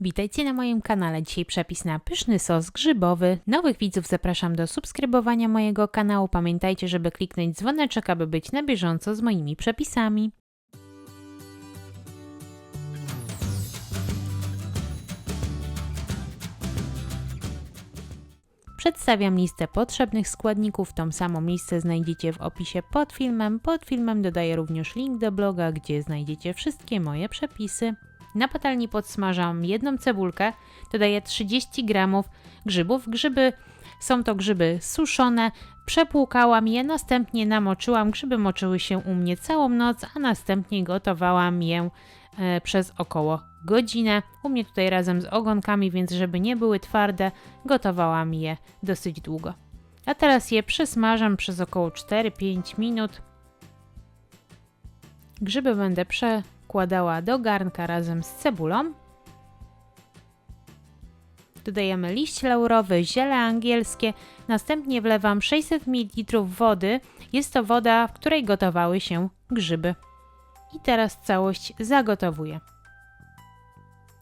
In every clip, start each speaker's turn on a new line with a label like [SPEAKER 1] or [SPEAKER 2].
[SPEAKER 1] Witajcie na moim kanale. Dzisiaj przepis na pyszny sos grzybowy. Nowych widzów zapraszam do subskrybowania mojego kanału. Pamiętajcie, żeby kliknąć dzwoneczek, aby być na bieżąco z moimi przepisami. Przedstawiam listę potrzebnych składników. Tą samą listę znajdziecie w opisie pod filmem. Pod filmem dodaję również link do bloga, gdzie znajdziecie wszystkie moje przepisy. Na patelni podsmażam jedną cebulkę, dodaję 30 g grzybów. Grzyby są to grzyby suszone. Przepłukałam je, następnie namoczyłam. Grzyby moczyły się u mnie całą noc, a następnie gotowałam je e, przez około godzinę. U mnie tutaj razem z ogonkami, więc żeby nie były twarde, gotowałam je dosyć długo. A teraz je przesmażam przez około 4-5 minut. Grzyby będę przekładała do garnka razem z cebulą. Dodajemy liść laurowy, ziele angielskie, następnie wlewam 600 ml wody. Jest to woda, w której gotowały się grzyby. I teraz całość zagotowuję.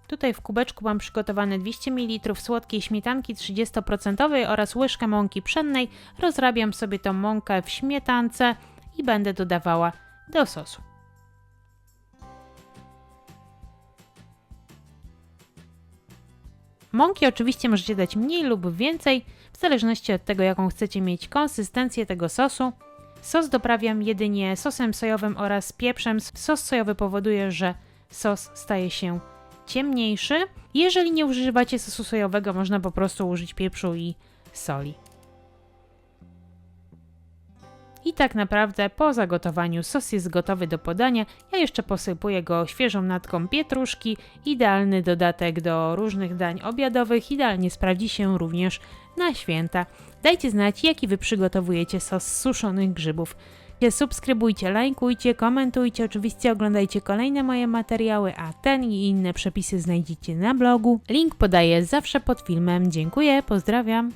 [SPEAKER 1] Tutaj w kubeczku mam przygotowane 200 ml słodkiej śmietanki 30% oraz łyżkę mąki pszennej. Rozrabiam sobie tą mąkę w śmietance i będę dodawała do sosu. Mąki oczywiście możecie dać mniej lub więcej, w zależności od tego, jaką chcecie mieć konsystencję tego sosu. Sos doprawiam jedynie sosem sojowym oraz pieprzem. Sos sojowy powoduje, że sos staje się ciemniejszy. Jeżeli nie używacie sosu sojowego, można po prostu użyć pieprzu i soli. I tak naprawdę po zagotowaniu sos jest gotowy do podania. Ja jeszcze posypuję go świeżą natką pietruszki. Idealny dodatek do różnych dań obiadowych. Idealnie sprawdzi się również na święta. Dajcie znać, jaki wy przygotowujecie sos z suszonych grzybów. Subskrybujcie, lajkujcie, komentujcie, oczywiście oglądajcie kolejne moje materiały, a ten i inne przepisy znajdziecie na blogu. Link podaję zawsze pod filmem. Dziękuję, pozdrawiam.